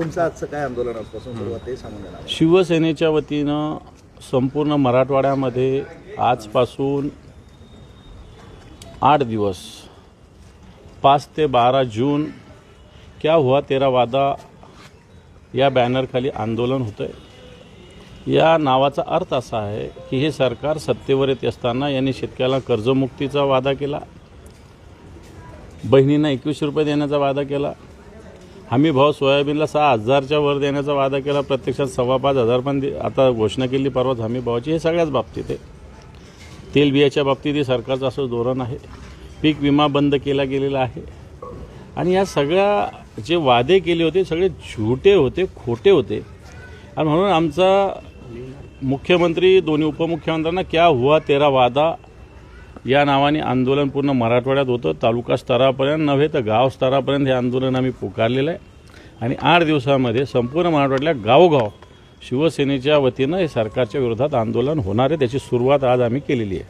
तुमचं आजचं काय आंदोलनापासून सुरुवात ते सांगून देणार. शिवसेनेच्या वतीनं संपूर्ण मराठवाड्यामध्ये आजपासून आठ दिवस पाच ते बारा जून क्या हुआ तेरा वादा या बॅनरखाली आंदोलन होतं आहे या नावाचा अर्थ असा आहे की हे सरकार सत्तेवर येत असताना यांनी शेतकऱ्याला कर्जमुक्तीचा वादा केला बहिणींना एकवीसशे रुपये देण्याचा वादा केला हमी भाव सोयाबीनला सहा हजारच्या वर देण्याचा वादा केला. प्रत्यक्षात सव्वा पाच हजार पण आता घोषणा केली परवाच हमी भावाची. हे सगळ्याच बाबतीत आहे. तेलबियाच्या बाबतीत सरकारचं असं धोरण आहे. पीक विमा बंद केला गेलेला आहे. आणि या सगळ्या जे वादे केले होते सगळे झुटे होते खोटे होते. आणि म्हणून आमचा मुख्यमंत्री दोन्ही उपमुख्यमंत्र्यांना क्या हुआ तेरा वादा? या नावाने आंदोलन पूर्ण मराठवाड्यात होतं. तालुका स्तरापर्यंत नव्हे तर गाव स्तरापर्यंत हे आंदोलन आम्ही पुकारलेलं आहे. आणि आठ दिवसामध्ये संपूर्ण मराठवाड्यातल्या गावोगाव शिवसेनेच्या वतीनं हे सरकारच्या विरोधात आंदोलन होणार आहे. त्याची सुरुवात आज आम्ही केलेली आहे.